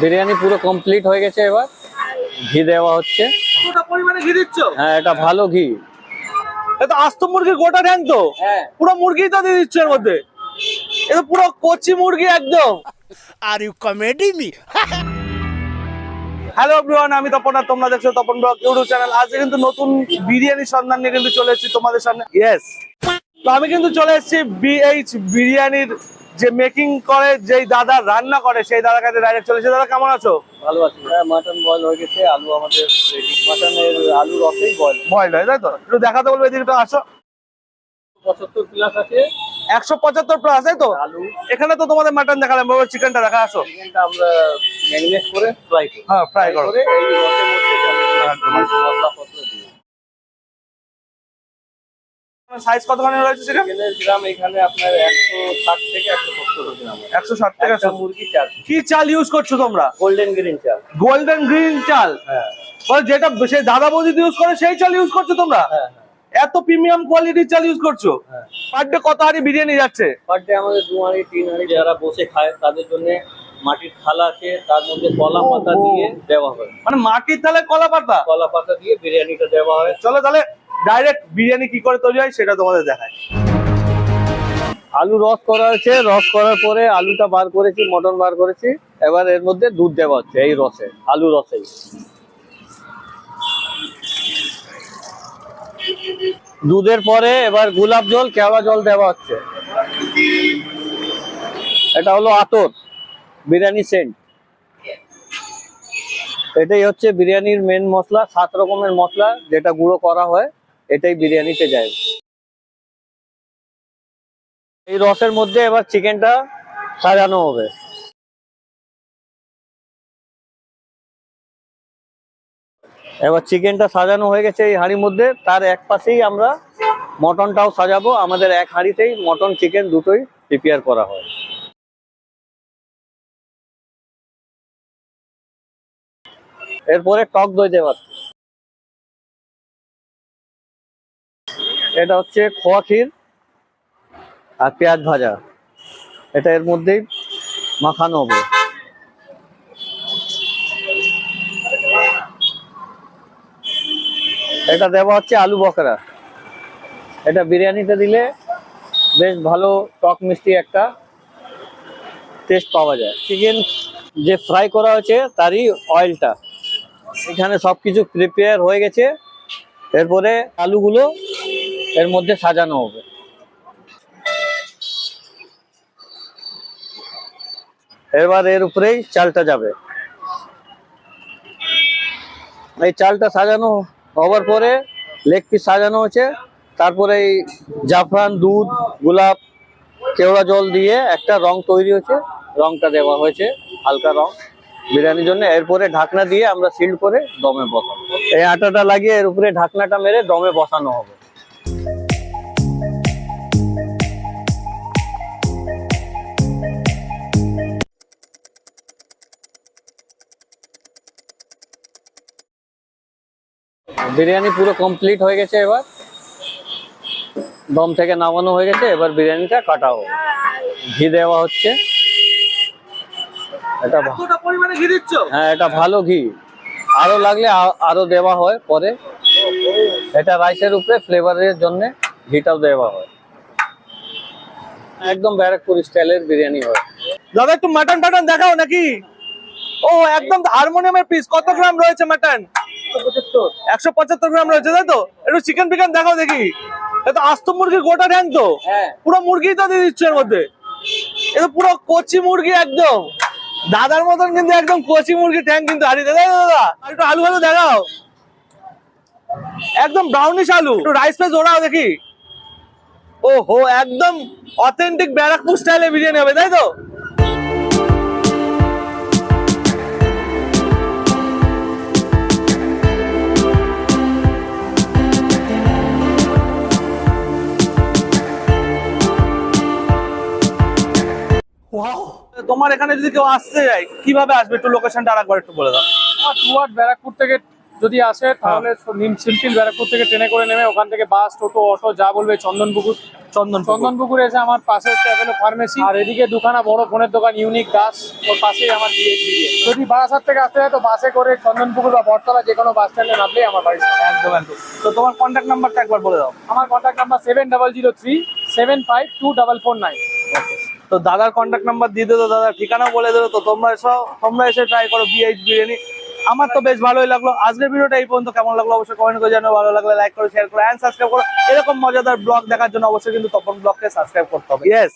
বিরিয়ানি পুরো কমপ্লিট হয়ে গেছে এবার। ঘি দেওয়া হচ্ছে। পরিমাণে ঘি দিচ্ছ? হ্যাঁ এটা ভালো ঘি। এটা আস্ত মুরগির গোটা তো। হ্যাঁ। পুরো মুরগি তো দিয়ে দিচ্ছ এর মধ্যে। এটা পুরো কচি মুরগি একদম। Are you comedy me? Hello everyone আমি তপন আর তোমরা দেখছ তপন ব্লগ ইউটিউব চ্যানেল। আজকে কিন্তু নতুন বিরিয়ানির সন্ধান নিয়ে কিন্তু চলে এসেছি তোমাদের সামনে। ইয়েস তো আমি কিন্তু চলে এসেছি বিএইচ বিরিয়ানির যে মেকিং করে যেই দাদা রান্না করে সেই দাদার কাছে ডাইরেক্ট চলেছে দাদা কেমন আছো? ভালো আছে। হ্যাঁ মাটন বয়েল হয়ে গেছে আলু আমাদের মাটনের আলু রসেই বয়েল ভয় নয় তাই তো? একটু দেখাতে বলব এদিকে আসো। পঁচাত্তর প্লাস আছে। একশো পঁচাত্তর প্লাস তাই তো? আলু। এখানে তো তোমাদের মাটন দেখালাম বাবা চিকেনটা দেখা আসো। আমরা ম্যারিনেট করে ফ্রাই করি। হ্যাঁ ফ্রাই করো। যাবে। মশলা সাইজ কতখানি রয়েছে চিকেনের গ্রাম এখানে আপনার একশো ষাট থেকে একশো সত্তর গ্রাম একশো ষাট টাকা মুরগি চার কি চাল ইউজ করছ তোমরা? গোল্ডেন গ্রিন চাল। গোল্ডেন গ্রিন চাল? হ্যাঁ। বল যেটা সেই দাদা বৌদি ইউজ করে সেই চাল ইউজ করছ তোমরা? হ্যাঁ এত প্রিমিয়াম কোয়ালিটির চাল ইউজ করছ? হ্যাঁ। পার ডে কত হাঁড়ি বিরিয়ানি যাচ্ছে? পার ডে আমাদের দু হাঁড়ি তিন হাঁড়ি যারা বসে খায় তাদের জন্য মাটির থালা আছে তার মধ্যে কলা পাতা। দিয়ে দেওয়া হয়। মানে মাটির থালে কলা পাতা? কলা পাতা দিয়ে বিরিয়ানিটা দেওয়া হয়। চলো তাহলে ডাইরেক্ট বিরিয়ানি কি করে তৈরি হয় সেটা তোমাদের দেখায় আলু রস করা হয়েছে রস করার পরে আলুটা বার করেছি মটন বার করেছি। এবার এর মধ্যে দুধ দেওয়া হচ্ছে এই রসে আলু রসেই। দুধের পরে এবার গোলাপ জল কেওড়া জল দেওয়া হচ্ছে। এটা হলো আতর। বিরিয়ানি সেন্ট এটাই হচ্ছে বিরিয়ানির মেন মশলা, সাত রকমের মশলা, যেটা গুঁড়ো করা হয়, এটাই বিরিয়ানিতে যায়। এই রসের মধ্যে এবার চিকেনটা সাজানো হবে। এবার চিকেনটা সাজানো হয়ে গেছে এই হাঁড়ির মধ্যে। তার এক পাশেই আমরা মটনটাও সাজাবো। আমাদের এক হাঁড়িতেই মটন চিকেন দুটোই প্রিপেয়ার করা হয়। এরপরে টক দই দেওয়া এটা হচ্ছে খোয়া ক্ষীর আর পেঁয়াজ ভাজা। এটা এর মধ্যেই মাখানো হবে। এটা দেওয়া হচ্ছে আলু বকরা এটা বিরিয়ানিতে দিলে বেশ ভালো টক মিষ্টি একটা টেস্ট পাওয়া যায়। চিকেন যে ফ্রাই করা হয়েছে তারই অয়েলটা এখানে সবকিছু প্রিপেয়ার হয়ে গেছে। এরপরে আলুগুলো এর মধ্যে সাজানো হবে। এবার এর উপরেই চালটা যাবে। এই চালটা সাজানো হওয়ার পরে লেগ পিস সাজানো হচ্ছে তারপরে এই জাফরান, দুধ, গোলাপ, কেওড়া জল দিয়ে একটা রং তৈরি হচ্ছে রংটা দেওয়া হয়েছে, হালকা রং। বিরিয়ানির জন্য। এরপরে ঢাকনা দিয়ে আমরা সিল করে দমে বসাবো। এই আটাটা লাগিয়ে এর উপরে ঢাকনাটা মেরে দমে বসানো হবে। বিরিয়ানি পুরো কমপ্লিট হয়ে গেছে এবার। দম থেকে নামানো হয়ে গেছে। এবার বিরিয়ানিটা কাটা হবে। ঘি দেওয়া হচ্ছে। এটা কতটা পরিমাণে ঘি দিচ্ছ? হ্যাঁ এটা ভালো ঘি। আরও লাগলে আরও দেওয়া হয় পরে। এটা রাইসের উপরে ফ্লেভারের জন্য ঘিটাও দেওয়া হয়। একদম ব্যারাকপুর স্টাইলের বিরিয়ানি হয়। দাদা একটু মাটন টাটন দেখাও নাকি? ও একদম হারমোনিয়ামের পিস কত গ্রাম রয়েছে মাটন একশো পঁচাত্তর গ্রাম রয়েছে তাই তো? একটু চিকেন ফিকেন দেখাও দেখি। এটা আস্ত মুরগির গোটা ঠ্যাং তো? হ্যাঁ। পুরো মুরগি তো দিয়ে দিচ্ছ এর মধ্যে। এটা পুরো কচি মুরগি একদম। দাদার মতন কিন্তু একদম কচি মুরগি ট্যাং কিন্তু হারিয়ে দাদা দাদা একটু আলু ভালো দেখাও। একদম ব্রাউনিশ আলু। একটু রাইস পেস ওরাও দেখি। ও হো একদম অথেন্টিক ব্যারাকপুর স্টাইলে বিরিয়ানি হবে, তাই তো? তোমার এখানে যদি কেউ আসতে যায় কীভাবে আসবে? একটু লোকেশনটা আরেকবার একটু বলে দাও। টুয়ার্ড ব্যারাকপুর থেকে যদি আসে তাহলে সিম্পল ব্যারাকপুর থেকে ট্রেনে করে নেমে ওখান থেকে বাস টোটো অটো যা বলবে চন্দনপুকুর। চন্দন চন্দনপুকুরে এসে আমার পাশে হচ্ছে অ্যাভেলো ফার্মেসি আর এদিকে দুখানা বড় ফোনের দোকান ইউনিক দাস ওর পাশেই আমার বিয়ে যদি বারাসাত থেকে আসতে হয় তো বাসে করে চন্দনপুকুর বা বটতলা যে কোনো বাস স্ট্যান্ডে নামলেই আমার বাড়ি একদম একদম। তো তোমার কন্ট্যাক্ট নাম্বারটা একবার বলে দাও। আমার contact number seven double zero three seven five two double four nine তো দাদার কন্ট্যাক্ট নাম্বার দিয়ে দেবো, দাদার ঠিকানা বলে দিলো তো তোমরা এসো, তোমরা এসে ট্রাই করো বিএইচ বিরিয়ানি। আমার তো বেশ ভালোই লাগল। আজকের ভিডিওটা এই পর্যন্ত। কেমন লাগল অবশ্যই কমেন্ট করে জানো ভালো লাগলে লাইক করো শেয়ার করো অ্যান্ড সাবস্ক্রাইব করো। এরকম মজাদার ব্লগ দেখার জন্য অবশ্যই কিন্তু তপন ব্লগকে সাবস্ক্রাইব করতে হবে। ইয়েস